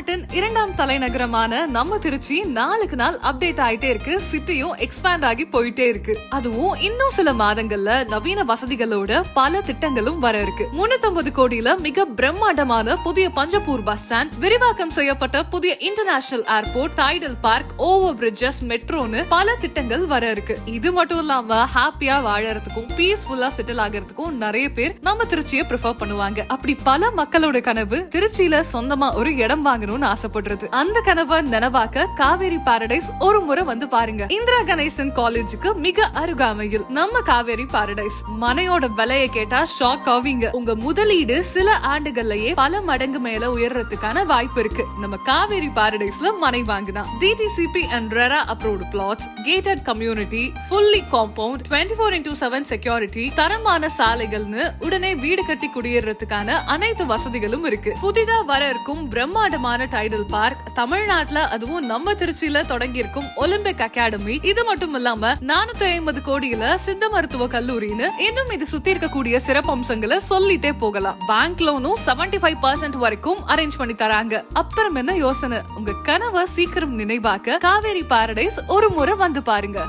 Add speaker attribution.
Speaker 1: தமிழ்நாட்டின் இரண்டாம் தலைநகரமான நம்ம திருச்சி நாளுக்கு நாள் அப்டேட் ஆயிட்டே இருக்கு. சிட்டியும் எக்ஸ்பேண்ட் ஆகி போயிட்டே இருக்கு. அதுவும் இன்னும் சில மாதங்கள்ல நவீன வசதிகளோட பல திட்டங்களும் வர இருக்கு. முன்னூத்தி கோடியில மிக பிரம்மாண்டமான புதிய பஞ்சப்பூர் பஸ் ஸ்டாண்ட் விரிவாக்கம் செய்யப்பட்ட புதிய international airport Tidel park over bridges மெட்ரோன்னு பல திட்டங்கள் வர இருக்கு. இது மட்டும் இல்லாம ஹாப்பியா வாழறதுக்கும் பீஸ்ஃபுல்லா செட்டில் ஆகிறதுக்கும் நிறைய பேர் நம்ம திருச்சியை ப்ரிஃபர் பண்ணுவாங்க. அப்படி பல மக்களோட கனவு திருச்சியில சொந்தமா ஒரு இடம் வாங்கணும்னு ஆசைப்படுறது. அந்த கனவை நனவாக்க காவேரி பாரடைஸ் ஒரு முறை வந்து பாருங்க. இந்திரா கணேசன் காலேஜுக்கு மிக அருகாமையில் நம்ம காவேரி பாரடைஸ் மனையோட விலைய கேட்டா ஷாக் ஆவீங்க. உங்க முதலீடு சில ஆண்டுகள்லயே பல மடங்கு மேல உயர்றதுக்கான வாய்ப்பு இருக்கு. நம்ம காவேரி பாரடைஸ்ல மனை வாங்கினா. DTCP and RERA approved plots gated community fully compound twenty four into seven security தரமான சாலைகள்னு உடனே வீடு கட்டி குடியேறதுக்கான அனைத்து வசதிகளும் இருக்கு. புதிதா வர இருக்கும் பிரம்மாண்டமான டைடல் பார்க் தமிழ்நாட்டுல அதுவும் நம்ம திருச்சியில தொடங்கி இருக்கும் ஒலிம்பிக் அகாடமி இது மட்டும் இல்லாம நானூத்தி ஐம்பது கோடியில சித்த மருத்துவ கல்லூரின்னு இன்னும் இது சுத்தி இருக்கக்கூடிய சிறப்பம்சங்களை சொல்லிட்டே போகலாம். பேங்க் லோனும் 75% ஃபைவ் பர்சன்ட் வரைக்கும் அரேஞ்ச் பண்ணி தராங்க. அப்புறம் என்ன யோசனை? உங்க கனவை சீக்கிரம் நினைவாக்க காவேரி பாரடைஸ் ஒரு முறை வந்து பாருங்க.